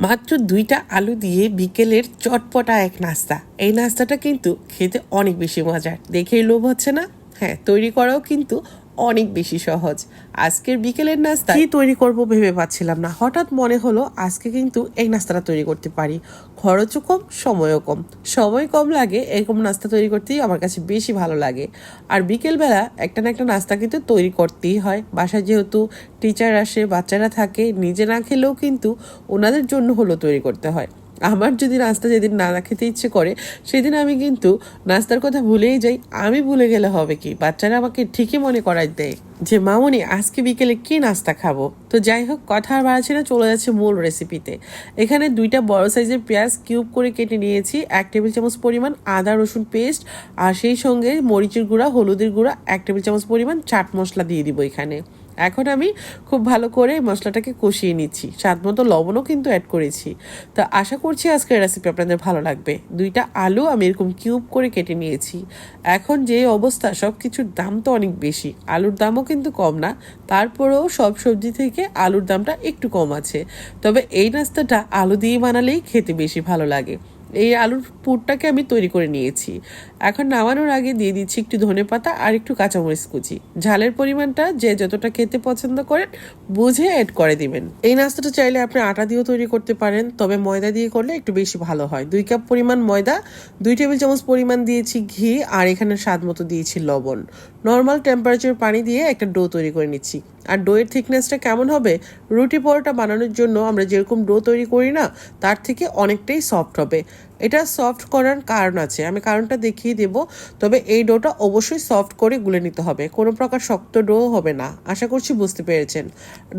মাত্র দুইটা আলু দিয়ে বিকেলের চটপটা এক নাস্তা। এই নাস্তাটা কিন্তু খেতে অনেক বেশি মজার। দেখেই লোভ হচ্ছে না? হ্যাঁ তৈরি করাও কিন্তু অনেক বেশি সহজ। আজকের বিকেলের নাস্তা কি তৈরি করব ভেবে পাচ্ছিলাম না। হঠাৎ মনে হলো আজকে কিন্তু এই নাস্তাটা তৈরি করতে পারি। খরচও কম, সময়ও কম। সময় কম লাগে এরকম নাস্তা তৈরি করতেই আমার কাছে বেশি ভালো লাগে। আর বিকেলবেলা একটা না একটা নাস্তা কিন্তু তৈরি করতেই হয়। বাসায় যেহেতু টিচার আসে, বাচ্চারা থাকে, নিজে না খেলেও কিন্তু ওনাদের জন্য হলো তৈরি করতে হয়। আমার যদি নাস্তা যেদিন না খেতে ইচ্ছে করে, সেদিন আমি কিন্তু নাস্তার কথা ভুলেই যাই। আমি ভুলে গেলে হবে কি? বাচ্চারা আমাকে ঠিকই মনে করাই দেয় যে, মামনি, আজকে বিকেলে কি নাস্তা খাব? তো যাই হোক, কথা আর বাড়াচ্ছি না, চলে যাচ্ছে মূল রেসিপিতে এখানে দুইটা বড় সাইজের পেঁয়াজ কিউব করে কেটে নিয়েছি, এক টেবিল চামচ পরিমাণ আদা, রসুন পেস্ট আর সেই সঙ্গে মরিচের গুঁড়া, হলুদের গুঁড়া, এক টেবিল চামচ পরিমাণ চাট মশলা দিয়ে দিব এখানে। এখন আমি খুব ভালো করে মশলাটাকে কষিয়ে নিচ্ছি। স্বাদ মতো লবণও কিন্তু অ্যাড করেছি। তো আশা করছি আজকের রেসিপি আপনাদের ভালো লাগবে। দুইটা আলু আমি এরকম কিউব করে কেটে নিয়েছি। এখন যে অবস্থা সব কিছুর দাম তো অনেক বেশি। আলুর দামও কিন্তু কম না। তারপরেও সব সবজি থেকে আলুর দামটা একটু কম আছে। তবে এই নাস্তাটা আলু দিয়ে বানালেই খেতে বেশি ভালো লাগে। এই আলুর পুরটাকে আমি তৈরি করে নিয়েছি। এখন নামানোর আগে দিয়ে দিচ্ছি একটু ধনে পাতা আর একটু কাঁচামরিচ কুচি। ঝালের পরিমাণটা যে যতটা খেতে পছন্দ করেন, বুঝে অ্যাড করে দিবেন। এই নাস্তাটা চাইলে আপনি আটা দিয়েও তৈরি করতে পারেন, তবে ময়দা দিয়ে করলে একটু বেশি ভালো হয়। দুই কাপ পরিমাণ ময়দা, দুই টেবিল চামচ পরিমাণ দিয়েছি ঘি আর এখানে স্বাদ মতো দিয়েছি লবণ। নর্মাল টেম্পারেচার পানি দিয়ে একটা ডো তৈরি করে নিচ্ছি। আর ডোয়ের থিকনেসটা কেমন হবে? রুটি পরোটা বানানোর জন্য আমরা যেরকম ডো তৈরি করি না, তার থেকে অনেকটাই সফট হবে। এটা সফট করার কারণ আছে, আমি কারণটা দেখিয়ে দেব। তবে এই ডোটা অবশ্যই সফট করে গুলে নিতে হবে, কোনো প্রকার শক্ত ডো হবে না। আশা করছি বুঝতে পেরেছেন।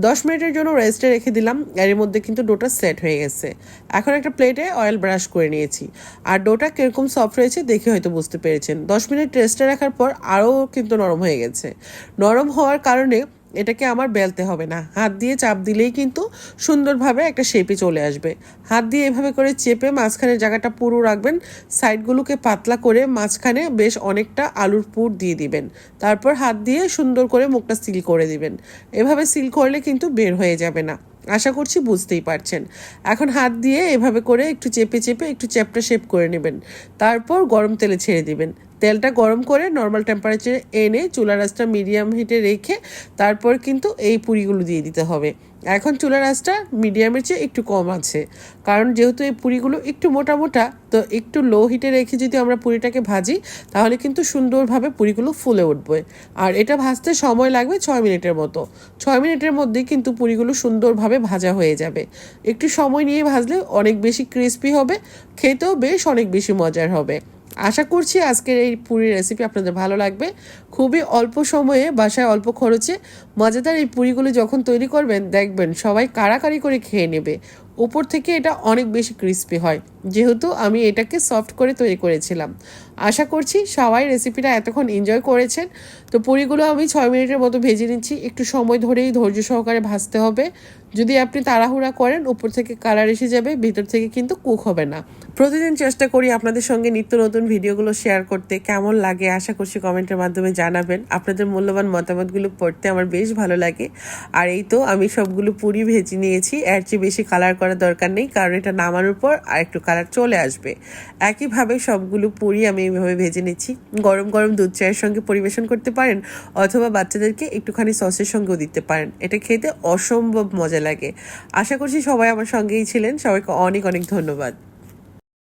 দশ মিনিটের জন্য রেস্টে রেখে দিলাম, এর মধ্যে কিন্তু ডোটা সেট হয়ে গেছে। এখন একটা প্লেটে অয়েল ব্রাশ করে নিয়েছি। আর ডোটা কীরকম সফট হয়েছে দেখে হয়তো বুঝতে পেরেছেন। দশ মিনিট রেস্টে রাখার পর আরও কিন্তু নরম হয়ে গেছে। নরম হওয়ার কারণে এটাকে আমার বেলতে হবে না। হাত দিয়ে চাপ দিলেই কিন্তু সুন্দরভাবে একটা শেপে চলে আসবে। হাত দিয়ে এভাবে করে চেপে মাঝখানের জায়গাটা পুরো রাখবেন। সাইডগুলোকে পাতলা করে মাঝখানে বেশ অনেকটা আলুর পুর দিয়ে দিবেন। তারপর হাত দিয়ে সুন্দর করে মুখটা সিল করে দিবেন। এভাবে সিল করলে কিন্তু বের হয়ে যাবে না। আশা করছি বুঝতেই পারছেন। এখন হাত দিয়ে এভাবে করে একটু চেপে চেপে একটু চ্যাপটা শেপ করে নেবেন। তারপর গরম তেলে ছেড়ে দিবেন। তেলটা গরম করে নর্মাল টেম্পারেচারে এনে চুলার আঁচটা মিডিয়াম হিটে রেখে তারপর কিন্তু এই পুরিগুলো দিয়ে দিতে হবে। এখন চুলার আঁচটা মিডিয়ামের চেয়ে একটু কম আছে। কারণ যেহেতু এই পুরিগুলো একটু মোটা মোটা, তো একটু লো হিটে রেখে যদি আমরা পুরিটাকে ভাজি, তাহলে কিন্তু সুন্দরভাবে পুরিগুলো ফুলে উঠবে। আর এটা ভাজতে সময় লাগবে ছয় মিনিটের মতো। ছয় মিনিটের মধ্যে কিন্তু পুরিগুলো সুন্দরভাবে ভাজা হয়ে যাবে। একটু সময় নিয়ে ভাজলে অনেক বেশি ক্রিস্পি হবে, খেতেও বেশ অনেক বেশি মজার হবে। আশা করছি আজকের এই পুরীর রেসিপি আপনাদের ভালো লাগবে। খুবই অল্প সময়ে, বাসায় অল্প খরচে মজাদার এই পুরিগুলো যখন তৈরি করবেন, দেখবেন সবাই কারাকারি করে খেয়ে নেবে। উপর থেকে এটা অনেক বেশি ক্রিস্পি হয়। যেহেতু আমি এটাকে সফট করে তৈরি করেছিলাম। আশা করছি সবাই রেসিপিটা এতক্ষণ এনজয় করেছেন। তো পুরিগুলো আমি ছয় মিনিটের মতো ভেজে নিচ্ছি। একটু সময় ধরেই ধৈর্য সহকারে ভাজতে হবে। যদি আপনি তাড়াহুড়া করেন, উপর থেকে কালার এসে যাবে, ভিতর থেকে কিন্তু কুক হবে না। প্রতিদিন চেষ্টা করি আপনাদের সঙ্গে নিত্য নতুন ভিডিওগুলো শেয়ার করতে। কেমন লাগে আশা করছি কমেন্টের মাধ্যমে জানাবেন। আপনাদের মূল্যবান মতামতগুলো পড়তে আমার বেশ ভালো লাগে। আর এই তো আমি সবগুলো পুরি ভেজে নিয়েছি। এর চেয়ে বেশি কালার করার দরকার নেই, কারণ এটা নামানোর পর আর একটু কালার চলে আসবে। একইভাবে সবগুলো পুরি আমি এইভাবে ভেজে নিচ্ছি। গরম গরম দুধ চায়ের সঙ্গে পরিবেশন করতে পারেন অথবা বাচ্চাদেরকে একটুখানি সসের সঙ্গেও দিতে পারেন। এটা খেতে অসম্ভব মজা লাগে। আশা করছি সবাই আমার সঙ্গেই ছিলেন। সবাইকে অনেক অনেক ধন্যবাদ।